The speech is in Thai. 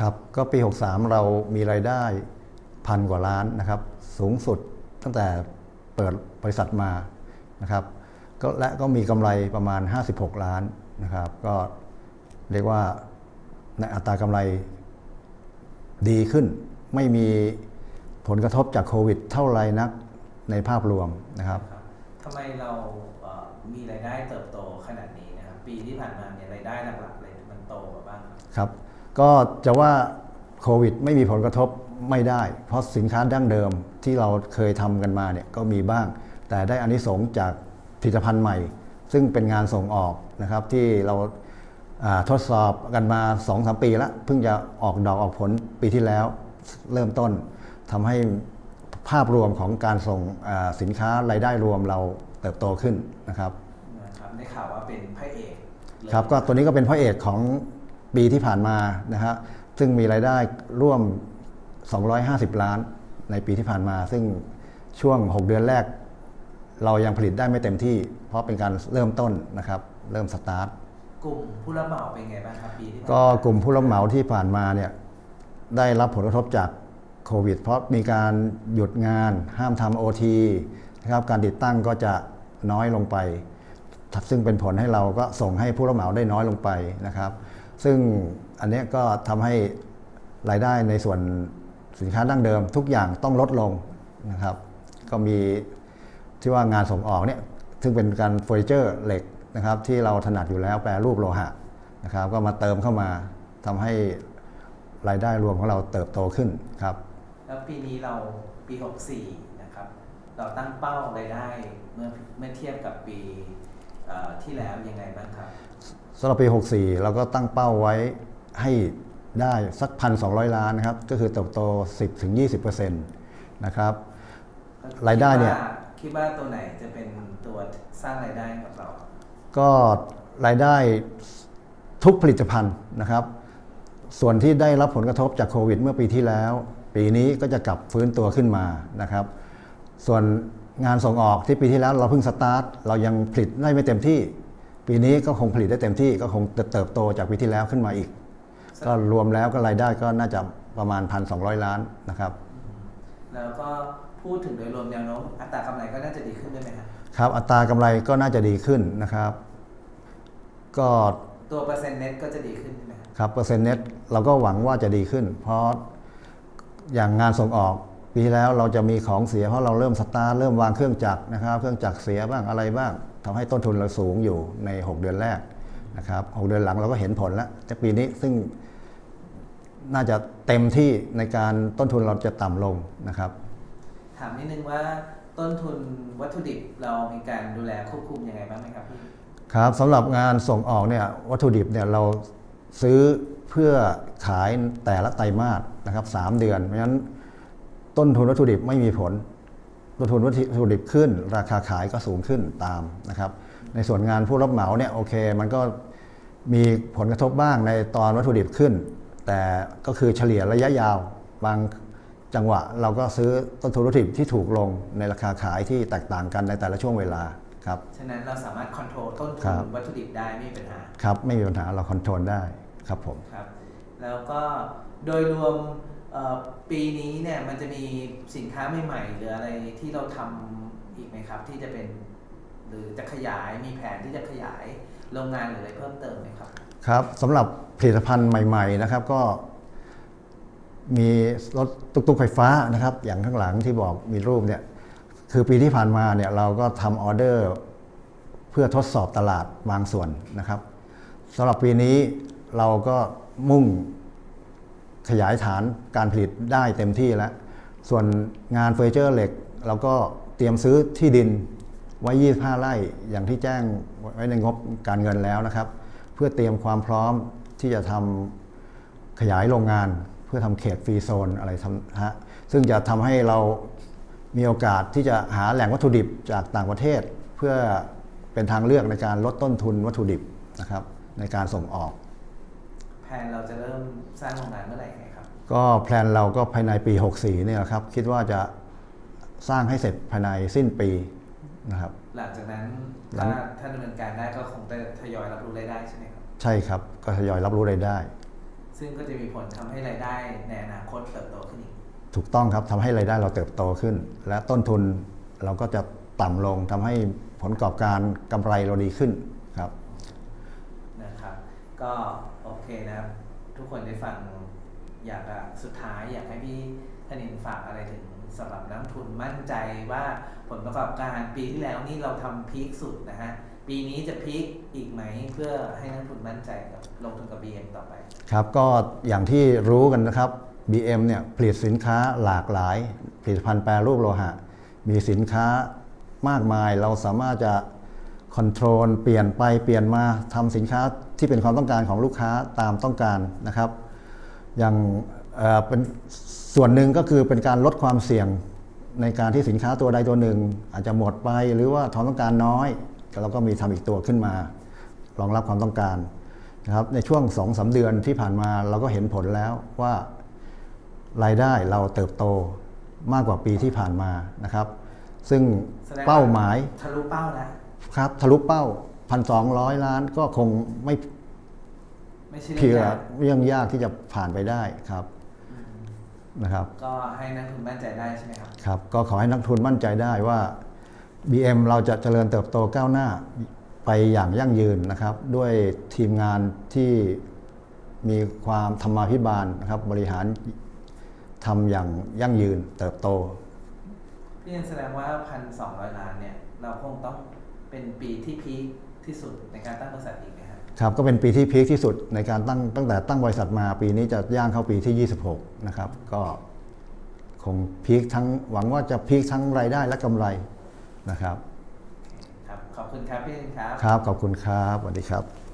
ครับก็ปี 63 เรามีรายได้พันกว่าล้านนะครับ สูงสุดตั้งแต่เปิดบริษัทมานะครับก็และก็มีกำไรประมาณ 56 ล้านนะครับ ก็เรียกว่าในอัตรากำไรดีขึ้น ไม่มีผลกระทบจากโควิด เท่าไรนักในภาพรวมนะครับครับทำไมเราเอ่อมีรายได้เติบโตขนาดนี้นะครับ ปีที่ผ่านมาเนี่ยรายได้หลักๆเลยมันโตกว่าบ้างครับครับ ก็จะว่าโควิดไม่มีผลกระทบไม่ได้ เพราะสินค้าดั้งเดิมที่เราเคยทำกันมาเนี่ยก็มีบ้าง แต่ได้อานิสงส์จากผลิตภัณฑ์ใหม่ ซึ่งเป็นงานส่งออกนะครับที่เราอ่าทดสอบกันมา 2-3 ปีแล้วเพิ่งจะออกดอกออกผลปีที่แล้วเริ่มต้นทำให้ภาพรวมของการส่งอ่าสินค้ารายได้รวมเราเติบโตขึ้นนะครับนะครับได้ข่าวว่าเป็นพระเอกเลยครับก็ตัวนี้ก็เป็นพระเอกของ ปีที่ผ่านมานะฮะซึ่งมีรายได้ร่วม 250 ล้านในปีที่ผ่านมา ซึ่งช่วง 6 เดือนแรก เรายังผลิตได้ไม่เต็มที่ เพราะเป็นการเริ่มต้นนะครับเริ่มสตาร์ทกลุ่มผู้รับเหมาเป็นไงบ้างครับปีที่ผ่านมาก็กลุ่มผู้รับเหมาที่ผ่านมาเนี่ยได้รับผลกระทบจากโควิด เพราะมีการหยุดงานห้ามทำโอทีนะครับการติดตั้งก็จะน้อยลงไป ซึ่งเป็นผลให้เราก็ส่งให้ผู้รับเหมาได้น้อยลงไปนะครับ ซึ่งอันเนี้ยก็ทำให้รายได้ในส่วนสินค้าดั้งเดิม ทุกอย่างต้องลดลงนะครับ ก็มีที่ว่างานส่งออกเนี่ยซึ่งเป็นการเฟอร์นิเจอร์เหล็กนะครับ ที่เราถนัดอยู่แล้วแปรรูปโลหะนะครับ ก็มาเติมเข้ามาทำให้รายได้รวมของเราเติบโตขึ้นครับ แล้วปีนี้เราปี 64 นะครับ เราตั้งเป้ารายได้เมื่อเมื่อเทียบกับปีที่แล้วยังไงบ้างครับ สำหรับปี 64 เราก็ตั้งเป้าไว้ให้ได้สัก 1,200 ล้านนะครับ ก็คือเติบโต 10-20%นะครับ รายได้เนี่ย คิดว่าตัวไหนจะเป็นตัวสร้างรายได้ให้กับเรา ก็รายได้ทุกผลิตภัณฑ์นะครับ ส่วนที่ได้รับผลกระทบจากโควิดเมื่อปีที่แล้ว ปีนี้ก็จะกลับฟื้นตัวขึ้นมานะครับ ส่วนงานส่งออกที่ปีที่แล้วเราเพิ่งสตาร์ท เรายังผลิตได้ไม่เต็มที่ ปีนี้ก็คงผลิตได้เต็มที่ก็คงเติบโตจากปีที่แล้วขึ้นมาอีก ก็รวมแล้วก็รายได้ก็น่าจะประมาณ 1,200 ล้านนะครับ แล้วก็พูดถึงโดยรวมแนวโน้มอัตรากำไรก็น่าจะดีขึ้นด้วยไหมครับครับอัตรากำไรก็น่าจะดีขึ้นนะครับ ก็ตัวเปอร์เซ็นต์เน็ตก็จะดีขึ้นใช่ไหมครับครับเปอร์เซ็นต์เน็ตเราก็หวังว่าจะดีขึ้น เพราะอย่างงานส่งออกปีที่แล้วเราจะมีของเสียเพราะเราเริ่มสตาร์ทเริ่มวางเครื่องจักรนะครับ เครื่องจักรเสียบ้างอะไรบ้าง ทำให้ต้นทุนเราสูงอยู่ใน 6 เดือนแรกนะครับหกเดือนหลังเราก็เห็นผลแล้วแต่ปีนี้ซึ่งน่าจะเต็มที่ในการต้นทุนเราจะต่ำลงนะครับ ถามนิดนึงว่าต้นทุนวัตถุดิบเรามีการดูแลควบคุมยังไงบ้างไหมครับพี่ครับสำหรับงานส่งออกเนี่ยวัตถุดิบเนี่ยเราซื้อเพื่อขายแต่ละไตรมาสนะครับสามเดือน เพราะฉะนั้นต้นทุนวัตถุดิบไม่มีผล ต้นทุนวัตถุดิบขึ้น ราคาขายก็สูงขึ้นตามนะครับ ในส่วนงานผู้รับเหมาเนี่ยโอเค มันก็มีผลกระทบบ้างในตอนวัตถุดิบขึ้น แต่ก็คือเฉลี่ยระยะยาวบางจังหวะเราก็ซื้อต้นทุนวัตถุดิบที่ถูกลงในราคาขายที่แตกต่างกันในแต่ละช่วงเวลาครับฉะนั้นเราสามารถคอนโทรลต้นทุครันบวัตถุดิบได้ไม่มีปัญหาครับไม่มีปัญหาเราคอนโทรลได้ครับผมครับแล้วก็โดยรวมเอ่อ ปีนี้เนี่ยมันจะมีสินค้าใหม่ๆหรืออะไรที่เราทำอีกไหมครับ ที่จะเป็นหรือจะขยายมีแผนที่จะขยายโรงงานหรืออะไรเพิ่มเติมไหมครับ ครับสำหรับผลิตภัณฑ์ใหม่ ๆ นะครับก็มีรถตุกๆไฟฟ้านะครับ อย่างข้างหลังที่บอกมีรูปเนี่ยคือปีที่ผ่านมาเนี่ยเราก็ทำออเดอร์เพื่อทดสอบตลาดบางส่วนนะครับสำหรับปีนี้เราก็มุ่ง ขยายฐานการผลิตได้เต็มที่แล้ว ส่วนงานเฟอร์นิเจอร์เหล็กเราก็เตรียมซื้อที่ดินไว้25ไร่อย่างที่แจ้งไว้ในงบการเงินแล้วนะครับ เพื่อเตรียมความพร้อมที่จะทำขยายโรงงานเพื่อทำเขตฟรีโซนอะไรทำฮะซึ่งจะทำให้เรามีโอกาสที่จะหาแหล่งวัตถุดิบจากต่างประเทศ เพื่อเป็นทางเลือกในการลดต้นทุนวัตถุดิบนะครับในการส่งออก แผนเราจะเริ่มสร้างโรงงานเมื่อไหร่ไงครับ ก็แพลนเราก็ภายในปี 64เนี่ยครับ คิดว่าจะสร้างให้เสร็จภายในสิ้นปีนะครับ หลังจากนั้นหลัถ้าง ถ้าดำเนินการได้ก็คงจะทยอยรับรู้รายได้ใช่ไหมครับ ใช่ครับ ก็ทยอยรับรู้รายได้ ซึ่งก็จะมีผลทำให้รายได้ในอนาคตเติบโตขึ้นอีก ถูกต้องครับทำให้รายได้เราเติบโตขึ้น และต้นทุนเราก็จะต่ำลงทำให้ผลประกอบการกำไรเราดีขึ้นครับนะครับ ก็โอเคนะครับ ทุกคนได้ฟังอยากจะสุดท้ายอยากให้พี่ธนินฝากอะไรถึงสำหรับนักทุนมั่นใจว่าผลประกอบการปีที่แล้วนี่เราทำพีคสุดนะฮะ ปีนี้จะพีคอีกไหมเพื่อให้นักทุนมั่นใจกับลงทุนกับ BM ต่อไป ครับก็อย่างที่รู้กันนะครับ BM เนี่ยผลิตสินค้าหลากหลาย ผลิตภัณฑ์แปรรูปโลหะ มีสินค้ามากมายเราสามารถจะ คอนโทรลเปลี่ยนไปเปลี่ยนมาทำสินค้าที่เป็นความต้องการของลูกค้าตามต้องการนะครับ อย่างเอ่อเป็นส่วนหนึ่งก็คือเป็นการลดความเสี่ยงในการที่สินค้าตัวใดตัวหนึ่ง อาจจะหมดไปหรือว่าความต้องการน้อยเราก็มีทำอีกตัวขึ้นมารองรับความต้องการนะครับในช่วง2อสเดือนที่ผ่านมาเราก็เห็นผลแล้วว่ารายได้เราเติบโตมากกว่าปีที่ผ่านมานะครับ ซึ่งเป้าหมายทะลุเป้าแล้ว ครับทะลุเป้า1,200ล้านก็คงไม่ไม่ใช่เพียเรื่องยากเรื่องยากที่จะผ่านไปได้ครับนะครับ ก็ให้นักลงทุนมั่นใจได้ใช่ไหมครับ ครับก็ขอให้นักทุนมั่นใจได้ว่า BM เราจะเจริญเติบโตก้าวหน้าไปอย่างยั่งยืนนะครับ ด้วยทีมงานที่มีความธรรมาภิบาลนะครับ บริหารทำอย่างยั่งยืนเติบโต พี่ยันแสดงว่าพันสองร้อยล้านเนี่ย เราคงต้อง เป็นปีที่พีคที่สุดในการตั้งบริษัทอีกไหมครับครับก็เป็นปีที่พีคที่สุดในการตั้งตั้งแต่ตั้งบริษัทมาปีนี้จะย่างเข้าปีที่ 26 นะครับ ก็คงพีคทั้งหวังว่าจะพีคทั้งรายได้และกำไรนะครับ ครับ ขอบคุณครับพี่ยันครับ ครับ ขอบคุณครับสวัสดีครับ